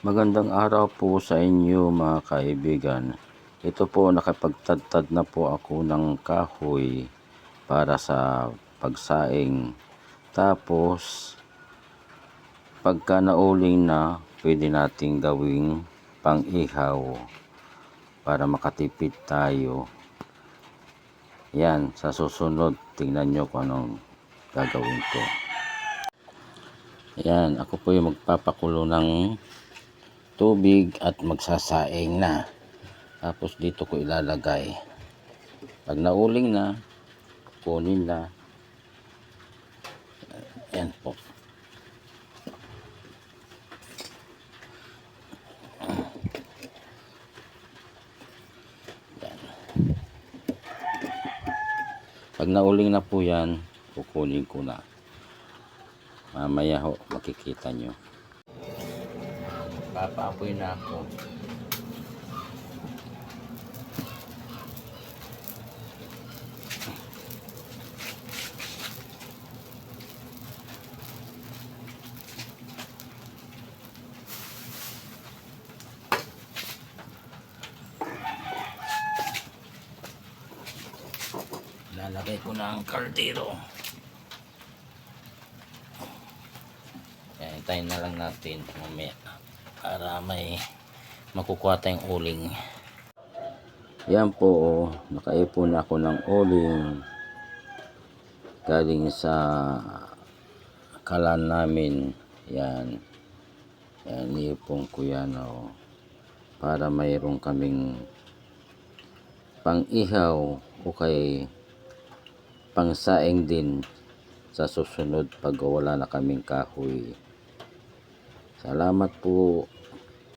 Magandang araw po sa inyo mga kaibigan. Ito po nakapagtadtad na po ako ng kahoy para sa pagsaing. Tapos pagka nauling na pwede nating gawing pang-ihaw para makatipid tayo. Yan, sa susunod tingnan nyo kung anong gagawin ko. Yan, ako po yung magpapakulo ng tubig at magsasaing na. Tapos dito ko ilalagay. Pag nauling na, kunin na. Yan po. Yan. Pag nauling na po yan, kukunin ko na. Mamaya ho, makikita nyo. Papaapoy na ako. Lalagay ko na ang kaldero. Kaya hintayin na lang natin mamaya para may makukuha tayong uling. Yan po, oh, nakaipon ako ng uling galing sa kalan namin. Yan. Yan, ipon ko yan, oh, para mayroon kaming pang-ihaw o kay pangsaing din sa susunod pag wala na kaming kahoy. Salamat po.